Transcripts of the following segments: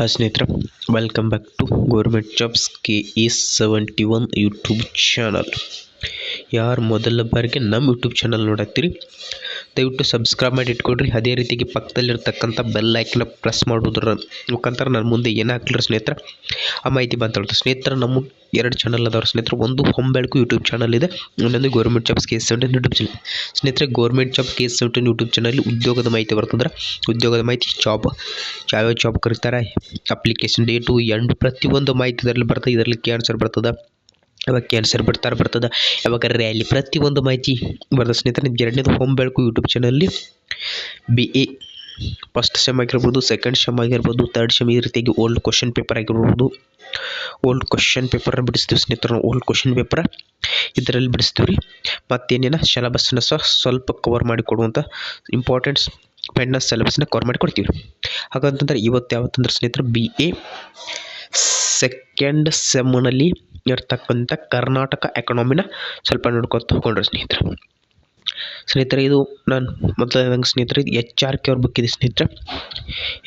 ಹಾಂ ಸ್ನೇಹಿತರೆ welcome back to government jobs K E seventy one YouTube channel ಯಾರು ಮೊದಲ ಬಾರಿಗೆ ನಮ್ಮ ಯೂಟ್ಯೂಬ್ ಚಾನಲ್ ನೋಡತ್ತೀರಿ? ದಯವಿಟ್ಟು ಸಬ್ಸ್ಕ್ರೈಬ್ ಮಾಡಿ ಇಟ್ಕೊಡ್ರಿ ಅದೇ ರೀತಿಗೆ ಪಕ್ಕದಲ್ಲಿರ್ತಕ್ಕಂಥ ಬೆಲ್ ಐಕನ್ನ ಪ್ರೆಸ್ ಮಾಡೋದ್ರ ಮುಖಾಂತರ ನನ್ನ ಮುಂದೆ ಏನು ಹಾಕ್ಲಿರಿ ಸ್ನೇಹಿತರೆ? ಆ ಮಾಹಿತಿ ಮಾತಾಡ್ತಾರೆ ಸ್ನೇಹಿತರ, ನಮ್ಮ ಎರಡು ಚಾನಲ್ ಅದಾವ್ರ ಸ್ನೇಹಿತರೆ. ಒಂದು ಹೊಂಬೆಳಕು ಯೂಟ್ಯೂಬ್ ಚಾನಲ್ ಇದೆ. ಇನ್ನೊಂದು government jobs K seventeen YouTube channel ಸ್ನೇಹಿತರೆ government job K seventeen YouTube channel ಉದ್ಯೋಗದ ಮಾಹಿತಿ ಬರ್ತಂದ್ರೆ ಉದ್ಯೋಗದ ಮಾಹಿತಿ ಜಾಬ್ ಯಾವ್ಯಾವ ಜಾಬ್ ಕರೀತಾರೆ ಅಪ್ಲಿಕೇಶನ್ ಡೇಟು ಎಂಡ್ ಪ್ರತಿಯೊಂದು ಮಾಹಿತಿ ಇದರಲ್ಲಿ ಬರ್ತದೆ. ಇದರಲ್ಲಿ ಕ್ಯಾನ್ಸರ್ ಬರ್ತದೆ. ಯಾವಾಗ ಕ್ಯಾನ್ಸರ್ ಬಿಡ್ತಾರೆ ಬರ್ತದೆ. ಯಾವಾಗ ರ್ಯಾಲಿ ಪ್ರತಿಯೊಂದು ಮಾಹಿತಿ ಬರ್ತದೆ ಸ್ನೇಹಿತರೆ ಎರಡನೇದು ಹೋಮ್ ಬೆಳಕು ಯೂಟ್ಯೂಬ್ ಚಾನಲ್ಲಿ ಬಿ ಎ ಫಸ್ಟ್ ಸೆಮ್ ಆಗಿರ್ಬೋದು ಸೆಕೆಂಡ್ ಸೆಮ್ ಆಗಿರ್ಬೋದು ತರ್ಡ್ ಸೆಮ್ ಈ ರೀತಿಯಾಗಿ ಓಲ್ಡ್ ಕ್ವಶನ್ ಪೇಪರ್ ಆಗಿರ್ಬೋದು. ಓಲ್ಡ್ ಕ್ವಶನ್ ಪೇಪರನ್ನು ಬಿಡಿಸ್ತೀವಿ ಸ್ನೇಹಿತರೆ ಓಲ್ಡ್ ಕ್ವಶನ್ ಪೇಪರ್ ಇದರಲ್ಲಿ ಬಿಡಿಸ್ತೀವಿ ರೀ ಮತ್ತೇನೇನ ಸೆಲೆಬಸ್ನ ಸಹ ಸ್ವಲ್ಪ ಕವರ್ ಮಾಡಿ ಕೊಡುವಂಥ ಇಂಪಾರ್ಟೆಂಟ್ಸ್ ಪೆನ್ನ ಸಿಲೆಬಸ್ನ ಕವರ್ ಮಾಡಿ ಕೊಡ್ತೀವಿ ಹಾಗಂತಂದ್ರೆ ಇವತ್ತು ಯಾವತ್ತಂದ್ರೆ ಸ್ನೇಹಿತರು ಬಿ ಎ ಸೆಕೆಂಡ್ ಸೆಮ್ನಲ್ಲಿ ಇರ್ತಕ್ಕಂಥ ಕರ್ನಾಟಕ ಎಕನಾಮಿನ ಸ್ವಲ್ಪ ನೋಡ್ಕೊತ ಹೋಗೊಂಡ್ರೆ ಸ್ನೇಹಿತರೆ. ಸ್ನೇಹಿತರೆ, ಇದು ನಾನು ಮೊದಲನೇದಂಗೆ ಸ್ನೇಹಿತರೆ ಎಚ್ ಆರ್ ಕೆ ಅವ್ರ ಬುಕ್ ಇದೆ ಸ್ನೇಹಿತರೆ.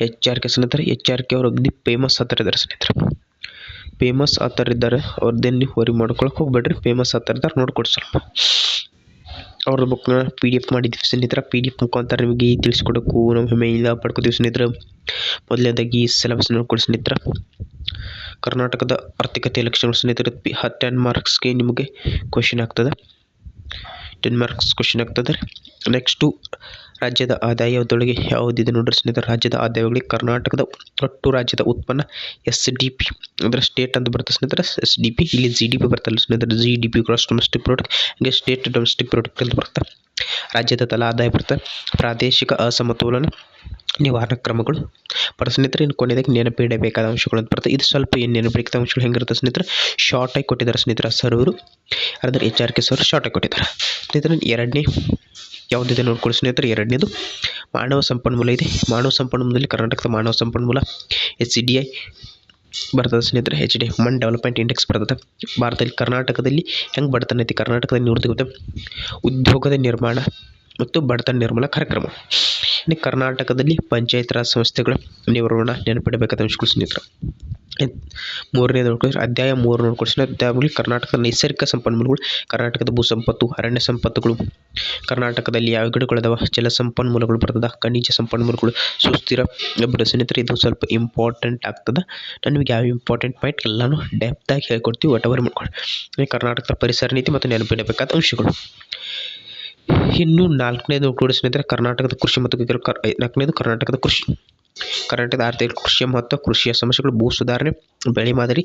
ಎಚ್ ಆರ್ ಕೆ ಸ್ನೇಹಿತರೆ, ಎಚ್ ಆರ್ ಕೆ ಅವ್ರ ಅಗ್ನಿ ಫೇಮಸ್ ಆಥರ್ ಇದ್ದಾರೆ ಸ್ನೇಹಿತರೆ. ಫೇಮಸ್ ಥರ ಇದ್ದಾರೆ ಅವ್ರದ್ದೇನು ನೀವು ವರಿ ಮಾಡ್ಕೊಳಕ್ಕೆ ಹೋಗ್ಬೇಡ್ರಿ ಫೇಮಸ್ ಆಥರ್ ಇದ್ದಾರೆ ನೋಡ್ಕೊಡಿ ಸ್ವಲ್ಪ. ಅವ್ರ ಬುಕ್ನ ಪಿ ಡಿ ಎಫ್ ಮಾಡಿದ್ದೀವಿ ಸ್ನೇಹಿತರೆ ಪಿ ಡಿ ಎಫ್ ಮುಖಾಂತರ ನಿಮಗೆ ತಿಳಿಸ್ಕೊಡೋಕ್ಕೂ ನಮ್ಮ ಹೆಮ್ಮೆಯಿಂದ ಪಡ್ಕೋತೀವಿ ಸ್ನೇಹಿತರೆ. ಮೊದಲನೇದಾಗಿ ಸಿಲೆಬಸ್ ನೋಡ್ಕೊಡಿ ಸ್ನೇಹಿತರೆ ಕರ್ನಾಟಕದ ಆರ್ಥಿಕತೆ ಲಕ್ಷಣಗಳು ಸ್ನೇಹಿತರೆ ಟೆನ್ ಮಾರ್ಕ್ಸ್ಗೆ ನಿಮಗೆ ಕ್ವಶನ್ ಆಗ್ತದೆ. ಟೆನ್ ಮಾರ್ಕ್ಸ್ ಕ್ವಶನ್ ಆಗ್ತದೆ ನೆಕ್ಸ್ಟು ರಾಜ್ಯದ ಆದಾಯದೊಳಗೆ ಯಾವುದಿದೆ ನೋಡ್ರಿ ಸ್ನೇಹಿತರೆ? ರಾಜ್ಯದ ಆದಾಯಗಳಿಗೆ ಕರ್ನಾಟಕದ ಒಟ್ಟು ರಾಜ್ಯದ ಉತ್ಪನ್ನ ಎಸ್ ಡಿ ಪಿ ಅಂದರೆ ಸ್ಟೇಟ್ ಅಂತ ಬರುತ್ತೆ ಸ್ನೇಹಿತರೆ. ಎಸ್ ಡಿ ಪಿ ಇಲ್ಲಿ ಜಿ ಡಿ ಪಿ ಬರ್ತಲ್ಲ ಸ್ನೇಹಿತರೆ. G D P gross domestic product ಹಾಗೆ ಸ್ಟೇಟ್ ಡೊಮೆಸ್ಟಿಕ್ ಪ್ರಾಡಕ್ಟ್ ಅಂತ ಬರುತ್ತೆ. ರಾಜ್ಯದ ತಲಾ ಆದಾಯ ಬರುತ್ತೆ. ಪ್ರಾದೇಶಿಕ ಅಸಮತೋಲನ ನಿವಾರಣಾ ಕ್ರಮಗಳು. ಬಟ್ ಸ್ನೇಹಿತರೆ ಇನ್ನು ಕೊನೆಯದಾಗಿ ನೆನಪಿಡಬೇಕಾದ ಅಂಶಗಳು ಅಂತ ಬರ್ತದೆ ಇದು ಸ್ವಲ್ಪ ಏನು ನೆನಪಿಡಬೇಕಾದ ಅಂಶಗಳು ಹೆಂಗಿರುತ್ತೆ ಸ್ನೇಹಿತರೆ? ಶಾರ್ಟಾಗಿ ಕೊಟ್ಟಿದ್ದಾರೆ ಸ್ನೇಹಿತರ ಸರ್ ಅವರು ಅದರ ಎಚ್ ಆರ್ ಕೆ ಸರ್ ಶಾರ್ಟಾಗಿ ಕೊಟ್ಟಿದ್ದಾರೆ. ಸ್ನೇಹಿತರೆ, ಎರಡನೇ ಯಾವುದಿದೆ ನೋಡ್ಕೊಳ್ಳಿ ಸ್ನೇಹಿತರೆ, ಎರಡನೇದು ಮಾನವ ಸಂಪನ್ಮೂಲ ಇದೆ. ಮಾನವ ಸಂಪನ್ಮೂಲದಲ್ಲಿ ಕರ್ನಾಟಕದ ಮಾನವ ಸಂಪನ್ಮೂಲ ಎಚ್ ಸಿ ಡಿ ಐ ಬರ್ತದೆ ಸ್ನೇಹಿತರೆ H D human development index ಬರ್ತದೆ. ಭಾರತದಲ್ಲಿ, ಕರ್ನಾಟಕದಲ್ಲಿ ಹೆಂಗೆ ಬಡತನ ಐತಿ? ಕರ್ನಾಟಕದಲ್ಲಿ ನಿವೃತ್ತಿ ಉದ್ಯೋಗದ ನಿರ್ಮಾಣ ಮತ್ತು ಬಡತನ ನಿರ್ಮೂಲ ಕಾರ್ಯಕ್ರಮ. ಇನ್ನು ಕರ್ನಾಟಕದಲ್ಲಿ ಪಂಚಾಯತ್ ರಾಜ್ ಸಂಸ್ಥೆಗಳ ನಿರ್ವಹಣಾ ನೆನಪಿಡಬೇಕಾದ ವಿಷಯಗಳು ಸ್ನೇಹಿತರೆ. ಮೂರನೇ ನೋಡ್ಕೊಂಡ್ರೆ ಅಧ್ಯಾಯ ಮೂರು ನೋಡ್ಕೊಂಡ್ರೆ ಅಧ್ಯಾಯಗಳು ಕರ್ನಾಟಕದ ನೈಸರ್ಗಿಕ ಸಂಪನ್ಮೂಲಗಳು, ಕರ್ನಾಟಕದ ಭೂ ಸಂಪತ್ತು, ಅರಣ್ಯ ಸಂಪತ್ತುಗಳು, ಕರ್ನಾಟಕದಲ್ಲಿ ಯಾವ ಗಿಡಗಳದಾವ ಜಲ ಸಂಪನ್ಮೂಲಗಳು ಬರ್ತದೆ, ಖನಿಜ ಸಂಪನ್ಮೂಲಗಳು, ಸುಸ್ಥಿರ ಒಬ್ಬರು ಸ್ನೇಹಿತರೆ, ಇದು ಸ್ವಲ್ಪ ಇಂಪಾರ್ಟೆಂಟ್ ಆಗ್ತದೆ. ನನಗೆ ಯಾವ ಇಂಪಾರ್ಟೆಂಟ್ ಪಾಯಿಂಟ್ ಎಲ್ಲನೂ ಡೆಪ್ತಾಗಿ ಹೇಳ್ಕೊಡ್ತೀವಿ ವಾಟ್ ಎವರ್ ಮಾಡ್ಕೊಂಡು ಕರ್ನಾಟಕದ ಪರಿಸರ ನೀತಿ ಮತ್ತು ನೆನಪಿಡಬೇಕಾದ ಅಂಶಗಳು. ಇನ್ನು ನಾಲ್ಕನೇದು ಕೂಡ ಸ್ನೇಹಿತರೆ ಕರ್ನಾಟಕದ ಕೃಷಿ ಮತ್ತು ಕರ್ ನಾಲ್ಕನೇದು ಕರ್ನಾಟಕದ ಕೃಷಿ. ಕರ್ನಾಟಕದ ಆರ್ಥಿಕ ಕೃಷಿಯ ಮತ್ತು ಕೃಷಿಯ ಸಮಸ್ಯೆಗಳು, ಭೂ ಸುಧಾರಣೆ, ಬೆಳೆ ಮಾದರಿ,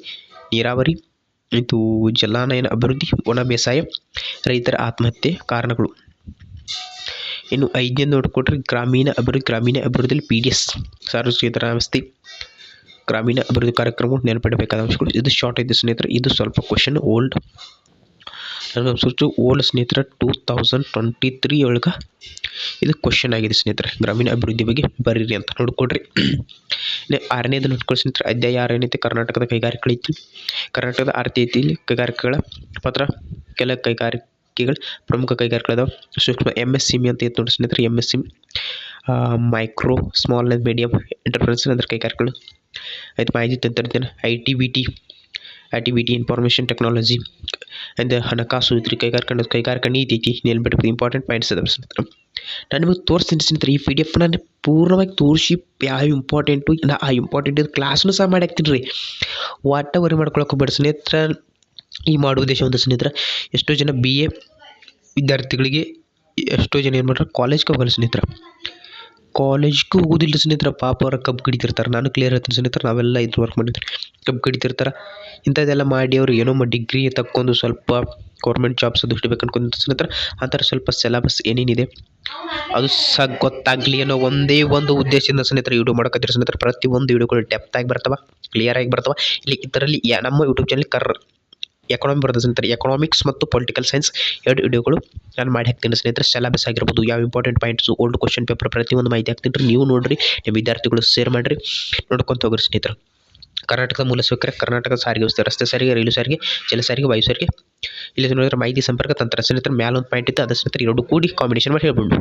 ನೀರಾವರಿ, ಇದು ಜಲಾನಯನ ಅಭಿವೃದ್ಧಿ, ಒಣ ಬೇಸಾಯ, ರೈತರ ಆತ್ಮಹತ್ಯೆ ಕಾರಣಗಳು. ಇನ್ನು ಐದನೇ ನೋಡಿಕೊಟ್ರೆ ಗ್ರಾಮೀಣ ಅಭಿವೃದ್ಧಿ, ಗ್ರಾಮೀಣ ಅಭಿವೃದ್ಧಿಯಲ್ಲಿ ಪಿ ಡಿ ಎಸ್ ಸಾರ್ವಜನಿಕ ವ್ಯವಸ್ಥೆ. ಗ್ರಾಮೀಣ ಅಭಿವೃದ್ಧಿ ಕಾರ್ಯಕ್ರಮ ನೆನಪಿಡಬೇಕಾದ ಅಂಶಗಳು. ಇದು ಶಾರ್ಟ್ ಇದೆ ಸ್ನೇಹಿತರೆ. ಇದು ಸ್ವಲ್ಪ ಕ್ವಶನ್ ಓಲ್ಡ್ ನನಗೆ ಅನಿಸುತ್ತೆ ಓಲ್ಡ್ ಸ್ನೇಹಿತರೆ ಟೂ ತೌಸಂಡ್ ಟ್ವೆಂಟಿ ತ್ರೀ ಒಳಗೆ ಇದು ಕ್ವಶನ್ ಆಗಿದೆ ಸ್ನೇಹಿತರೆ. ಗ್ರಾಮೀಣ ಅಭಿವೃದ್ಧಿ ಬಗ್ಗೆ ಬರೀರಿ ಅಂತ ನೋಡ್ಕೊಡ್ರಿ ಆರನೇದು ನೋಡ್ಕೊಳ್ಳಿ ಸ್ನೇಹಿತರೆ. ಅಧ್ಯಾಯ ಆರನೇತಿ ಕರ್ನಾಟಕದ ಕೈಗಾರಿಕೆಗಳೈತಿ ಕರ್ನಾಟಕದ ಆರ್ಥಿಕತೆಯಲ್ಲಿ ಕೈಗಾರಿಕೆಗಳ ಪಾತ್ರ, ಕೆಲ ಕೈಗಾರಿಕೆಗಳು ಪ್ರಮುಖ ಕೈಗಾರಿಕೆಗಳದಾವ ಸೂಕ್ಷ್ಮ ಎಂ ಎಸ್ ಸಿಮಿ ಅಂತ ಇತ್ತು ನೋಡಿ ಸ್ನೇಹಿತರೆ. M S sim micro small medium enterprises ಅಂದ್ರೆ ಕೈಗಾರಿಕೆಗಳು. ಆಯ್ತು ಮಾಹಿತಿ ತಂತ್ರಜ್ಞಾನ I T B T I information technology ಅಂದರೆ ಹಣಕಾಸು ಇದ್ರಿ, ಕೈಗಾರಿಕೆ ಕೈಗಾರಿಕಾ ನೀತಿ ಐತಿ ನೆನ್ಬಿಟ್ಟು ಇಂಪಾರ್ಟೆಂಟ್ ಪಾಯಿಂಟ್ಸ್ ಅದಾವೆ ಸ್ನೇಹಿತರೆ ನಾನು ನಿಮಗೆ ತೋರಿಸ್ತೀನಿ ಸ್ನೇಹಿತರೆ ಈ ಪಿ ಡಿ ಎಫ್ ನಾನು ಪೂರ್ಣವಾಗಿ ತೋರಿಸಿ ಯಾವ ಇಂಪಾರ್ಟೆಂಟು ನಾ ಆ ಇಂಪಾರ್ಟೆಂಟ್ ಕ್ಲಾಸ್ನು ಸಹ ಮಾಡಿ ಹಾಕ್ತೀನಿ ರೀ. ವಾಟ್ ವರಿ ಮಾಡ್ಕೊಳಕ್ಕೆ ಹೋಗ್ಬೇಡಿ ಸ್ನೇಹಿತರೆ. ಈ ಮಾಡುವ ಉದ್ದೇಶ ಒಂದು ಸ್ನೇಹಿತರೆ, ಎಷ್ಟೋ ಜನ ಬಿ ಎ ವಿದ್ಯಾರ್ಥಿಗಳಿಗೆ, ಎಷ್ಟೋ ಜನ ಏನು ಮಾಡ್ತಾರೆ ಕಾಲೇಜ್ಗೆ ಹೋಗಲ್ಲ ಸ್ನೇಹಿತರೆ. ಕಾಲೇಜ್ಗೂ ಹೋಗೋದಿಲ್ಲ ಸ್ನೇಹಿತರೆ ಪಾಪ ಅವ್ರ ಕಬ್ಬು ಕಡಿತಿರ್ತಾರೆ. ನಾನು ಕ್ಲಿಯರ್ ಹೇಳ್ತೀನಿ ಸ್ನೇಹಿತರೆ, ನಾವೆಲ್ಲ ಇದು ವರ್ಕ್ ಮಾಡಿದ್ರಿ ಕಬ್ಬು ಕಡಿತಿರ್ತಾರೆ. ಇಂಥದ್ದೆಲ್ಲ ಮಾಡಿ ಅವ್ರು ಏನೋ ಡಿಗ್ರಿ ತಕ್ಕೊಂಡು ಸ್ವಲ್ಪ ಗೌರ್ಮೆಂಟ್ ಜಾಬ್ಸ್ ಅದು ಹಿಡಿಬೇಕು ಅನ್ಕೊಂತ ಸ್ನೇಹಿತರೆ, ಆ ಥರ ಸ್ವಲ್ಪ ಸಿಲೆಬಸ್ ಏನೇನಿದೆ, ಅದು ಸಹ ಗೊತ್ತಾಗಲಿ ಅನ್ನೋ ಒಂದೇ ಒಂದು ಉದ್ದೇಶದಿಂದ ಸ್ನೇಹಿತರೆ ವಿಡಿಯೋ ಮಾಡಕತ್ತೀರಿ ಸ್ನೇಹಿತರೆ. ಪ್ರತಿಯೊಂದು ವಿಡಿಯೋಗಳು ಡೆಪ್ತಾಗಿ ಬರ್ತವೆ ಕ್ಲಿಯರಾಗಿ ಬರ್ತವೆ. ಇಲ್ಲಿ ಇದರಲ್ಲಿ ನಮ್ಮ ಯೂಟ್ಯೂಬ್ ಚಾನಲ್ ಕರ್ ಎಕನಾಮಿ ಬರ್ತದೆ ಸ್ನೇಹಿತರೆ ಎಕನಾಮಿಕ್ಸ್ ಮತ್ತು ಪೊಲಿಟಿಕಲ್ ಸೈನ್ಸ್ ಎರಡು ವಿಡಿಯೋಗಳು ನಾನು ಮಾಡಿ ಹಾಕ್ತೀನಿ ಸ್ನೇಹಿತರೆ. ಸಿಲೆಬಸ್ ಆಗಿರ್ಬೋದು, ಯಾವ important points old question paper ಪ್ರತಿಯೊಂದು ಮಾಹಿತಿ ಹಾಕ್ತೀನಿ ನೀವು ನೋಡಿರಿ, ನಿಮ್ಮ ವಿದ್ಯಾರ್ಥಿಗಳು ಶೇರ್ ಮಾಡಿರಿ, ನೋಡ್ಕೊಂತ ಹೋಗ್ರಿ ಸ್ನೇಹಿತರೆ. ಕರ್ನಾಟಕದ ಮೂಲ ಸೌಕರ್ಯ ಕರ್ನಾಟಕ ಸಾರಿಗೆ ವ್ಯವಸ್ಥೆ, ರಸ್ತೆ ಸಾರಿಗೆ, ರೈಲು ಸಾರಿಗೆ, ಜಲ ಸಾರಿಗೆ, ವಾಯು ಸಾರಿಗೆ. ಇಲ್ಲಿ ನೋಡಿದ್ರೆ ಮಾಹಿತಿ ಸಂಪರ್ಕ ತಂತ್ರ. ಸ್ನೇಹಿತರೆ, ಮ್ಯಾಲ ಒಂದು ಪಾಯಿಂಟ್ ಇತ್ತು ಅದರ ಸ್ನೇಹಿತರೆ ಎರಡು ಕೂಡಿ ಕಾಂಬಿನೇಷನ್ ಮಾಡಿ ಹೇಳ್ಬೋದು